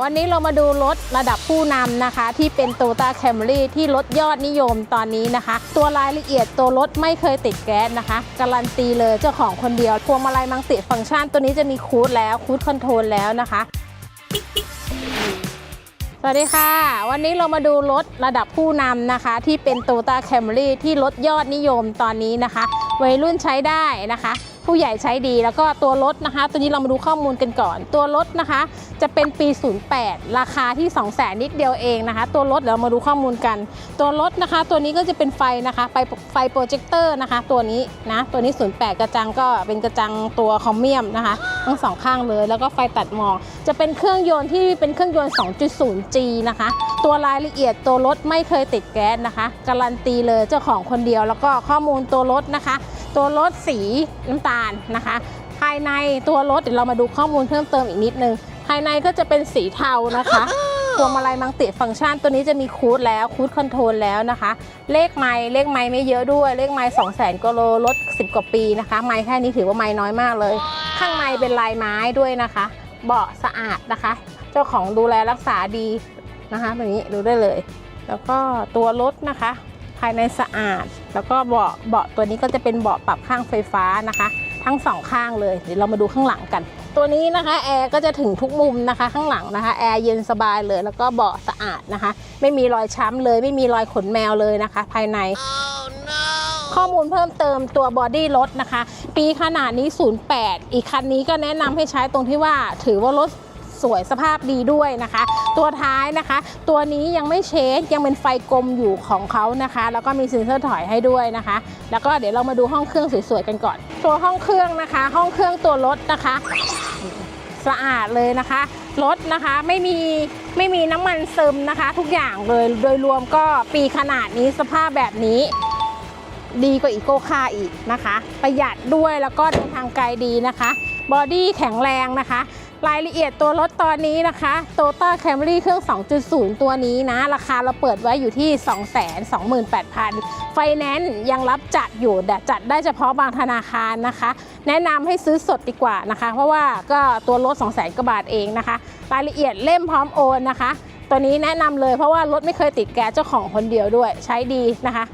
วันนี้เรามาดูรถระดับผู้นำนะคะ ที่เป็น t o y o t a Camry ที่ลดยอดนิยมตอนนี้นะคะ ตัวรายละเอียดตัวรถไม่เคยติดแก๊สนะคะ การันตีเลยเจ้าของคนเดียวพวงมาลัยมังติฟังก์ชันตัวนี้จะมีคูดแล้วคูดคอนโทรลแล้วนะคะ สวัสดีค่ะ วันนี้เรามาดูรถระดับผู้นำนะคะ ที่เป็น t o y o t a Camry ที่ลดยอดนิยมตอนนี้นะคะ วัยรุ่นใช้ได้นะคะ ผู้ใหญ่ใช้ดีแล้วก็ตัวรถนะคะ ตัวนี้เรามาดูข้อมูลกันก่อน ตัวรถนะคะ จะเป็นปี 08 ราคาที่ 2 0 0แสนนิดเดียวเองนะคะ ตัวรถเดี๋ยวเรามาดูข้อมูลกัน ตัวรถนะคะ ตัวนี้ก็จะเป็นไฟนะคะไฟไฟโปรเจคเตอร์นะคะ ตัวนี้นะตัวนี้ 08 กระจังก็เป็นกระจังตัวคอมเมียมนะคะทั้งสองข้างเลยแล้วก็ไฟตัดหมอกจะเป็นเครื่องยนต์ที่เป็นเครื่องยนต์ 2.0G นะคะ ตัวรายละเอียดตัวรถไม่เคยติดแก๊สนะคะ การันตีเลยเจ้าของคนเดียว แล้วก็ข้อมูลตัวรถนะคะ ตัวรถสีน้ำตาลนะคะ ภายในตัวรถเดี๋ยวเรามาดูข้อมูลเพิ่มเติมอีกนิดนึง ภายในก็จะเป็นสีเทานะคะพวงมาลัยมังติฟังก์ชันตัวนี้จะมีคูดแล้วคูดคอนโทรลแล้วนะคะ เลขไม้เลขไม้ไม่เยอะด้วย เลขไม้2 0 0 0 0 0กิโลรถ10 กว่าปีนะคะ ไม้แค่นี้ถือว่าไม้น้อยมากเลย ข้างในเป็นลายไม้ด้วยนะคะ เบาะสะอาดนะคะ เจ้าของดูแลรักษาดีนะคะตัวนี้ดูได้เลย แล้วก็ตัวรถนะคะ ภายในสะอาด แล้วก็เบาะเบาะตัวนี้ก็จะเป็นเบาะปรับข้างไฟฟ้านะคะ ทั้งสองข้างเลยเดี๋ยวเรามาดูข้างหลังกัน ตัวนี้นะคะแอร์ก็จะถึงทุกมุมนะคะ ข้างหลังนะคะแอร์เย็นสบายเลย แล้วก็เบาะสะอาดนะคะ ไม่มีรอยช้ำเลย ไม่มีรอยขนแมวเลยนะคะ ภายในข้อมูลเพิ่มเติมตัวบอดี้รถนะคะ ปีขนาดนี้ 08 อีกคันนี้ก็แนะนำให้ใช้ตรงที่ว่าถือว่ารถ สวยสภาพดีด้วยนะคะ ตัวท้ายนะคะ ตัวนี้ยังไม่เชนยังเป็นไฟกลมอยู่ของเขานะคะ แล้วก็มีเซ็นเซอร์ถอยให้ด้วยนะคะ แล้วก็เดี๋ยวเรามาดูห้องเครื่องสวยๆกันก่อน ตัวห้องเครื่องนะคะ ห้องเครื่องตัวรถนะคะสะอาดเลยนะคะรถนะคะไม่มีไม่มีน้ำมันซึมนะคะ ทุกอย่างเลยโดยรวมก็ปีขนาดนี้สภาพแบบนี้ ดีกว่าอีโก้คาอีกนะคะ ประหยัดด้วยแล้วก็เดินทางไกลดีนะคะ บอดี้แข็งแรงนะคะ รายละเอียดตัวรถตอนนี้นะคะ t o y o t a Camry เครื่อง 2.0 ตัวนี้นะ ราคาเราเปิดไว้อยู่ที่ 228,000 ไฟแนนซ์ยังรับจัดอยู่แต่จัดได้เฉพาะบางธนาคารนะคะ แนะนำให้ซื้อสดดีกว่านะคะ เพราะว่าก็ตัวรถ 200,000กว่าบาทเองนะคะ รายละเอียดเล่มพร้อมโอนนะคะ ตัวนี้แนะนำเลยเพราะว่ารถไม่เคยติดแก๊สเจ้าของคนเดียวด้วยใช้ดีนะคะ